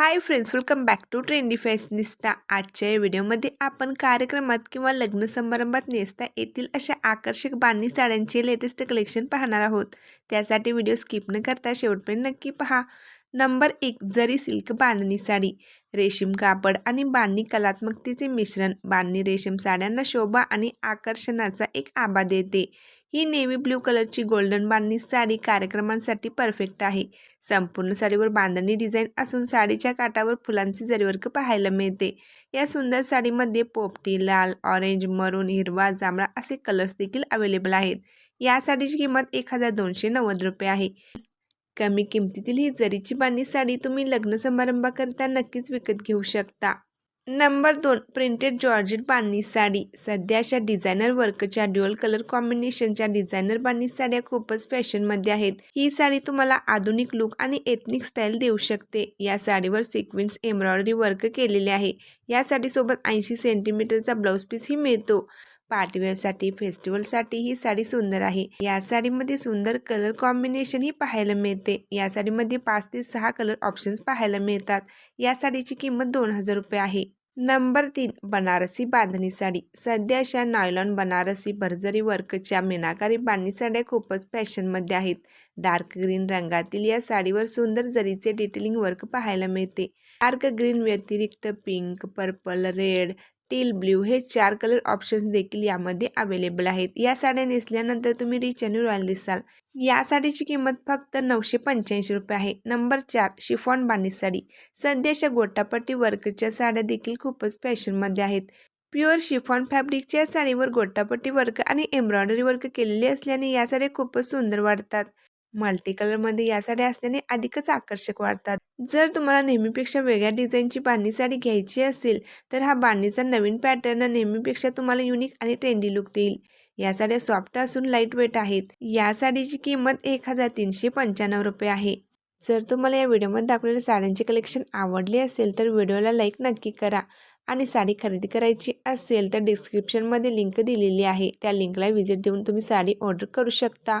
Hi friends welcome back to trendy fashionista आजच्या या व्हिडिओमध्ये आपण कार्यक्रमात किंवा लग्न समारंभात नेसता येतील अशा आकर्षक बांधणी साड्यांचे लेटेस्ट कलेक्शन पाहणार आहोत. त्यासाठी व्हिडिओ स्किप न करता शेवटपर्यंत नक्की पहा. नंबर एक जरी सिल्क बांधणी साडी. रेशीम कापड आणि बांधणी कलात्मकतेचे मिश्रण. बांधणी रेशीम साड्यांना शोभा आणि आकर्षणाचा एक आभा देते. ही नेव्ही ब्ल्यू कलरची गोल्डन बांधणी साडी कार्यक्रमांसाठी परफेक्ट आहे. संपूर्ण साडीवर बांधणी डिझाईन असून साडीच्या काठावर फुलांचे जरीवर्क पाहायला मिळते. या सुंदर साडीमध्ये पोपटी लाल ऑरेंज मरून हिरवा जांभळा असे कलर्स देखील अवेलेबल आहेत. या साडीची किंमत एक हजार दोनशे नव्वद रुपये आहे. कमी किमतीतील ही जरीची बांधणी साडी तुम्ही लग्न समारंभाकरिता नक्कीच विकत घेऊ शकता. नंबर दोन प्रिंटेड जॉर्जेट बांधणी साडी. सध्या अशा डिझायनर वर्कच्या ड्युअल कलर कॉम्बिनेशनच्या डिझायनर बांधणी साड्या खूपच फॅशनमध्ये आहेत. ही साडी तुम्हाला आधुनिक लुक आणि एथनिक स्टाईल देऊ शकते. या साडीवर सिक्विन्स एम्ब्रॉयडरी वर्क केलेले आहे. या साडीसोबत ऐंशी सेंटीमीटरचा ब्लाऊज पीसही मिळतो. पार्टीवेअरसाठी फेस्टिवलसाठी ही साडी सुंदर आहे. या साडीमध्ये सुंदर कलर कॉम्बिनेशन ही पाहायला मिळते. या साडीमध्ये पाच ते सहा कलर ऑप्शन्स पाहायला मिळतात. या साडीची किंमत दोन हजार रुपये आहे. नंबर तीन बनारसी बांधणी साडी. सध्या अशा नायलॉन बनारसी भरजरी वर्कच्या मिनाकारी बांधणी साड्या खूपच फॅशनमध्ये आहेत. डार्क ग्रीन रंगातील या साडीवर सुंदर जरीचे डिटेलिंग वर्क पाहायला मिळते. डार्क ग्रीन व्यतिरिक्त pink purple red teal blue हे चार कलर ऑप्शन्स देखील यामध्ये अवेलेबल आहेत. या साड्या नेसल्यानंतर तुम्ही रिच आणि रॉयल दिसाल. या साडीची किंमत फक्त नऊशे पंच्याऐंशी रुपये आहे. नंबर चार शिफॉन बाणी साडी. सध्याच्या गोटापट्टी वर्कच्या साड्या देखील खूपच फॅशनमध्ये आहेत. प्युअर शिफॉन फॅब्रिकच्या साडीवर गोटापट्टी वर्क आणि एम्ब्रॉयडरी वर्क केलेली असल्याने या साड्या खूपच सुंदर वाटतात मल्टी कलरमध्ये या साड्या असल्याने अधिकच आकर्षक वाटतात. जर तुम्हाला नेहमीपेक्षा वेगळ्या डिझाईनची बांधणी साडी घ्यायची असेल तर हा बांधणीचा नवीन पॅटर्न नेहमीपेक्षा तुम्हाला युनिक आणि ट्रेंडी लुक देईल. या साड्या सॉफ्ट असून लाइट वेट आहेत. या साडीची किंमत एक हजार तीनशे पंच्याण्णव रुपये आहे. जर तुम्हाला या व्हिडिओमध्ये दाखवलेल्या साड्यांचे कलेक्शन आवडले असेल तर व्हिडिओला लाईक नक्की करा. आणि साडी खरेदी करायची असेल तर डिस्क्रिप्शनमध्ये लिंक दिलेली आहे. त्या लिंकला व्हिजिट देऊन तुम्ही साडी ऑर्डर करू शकता.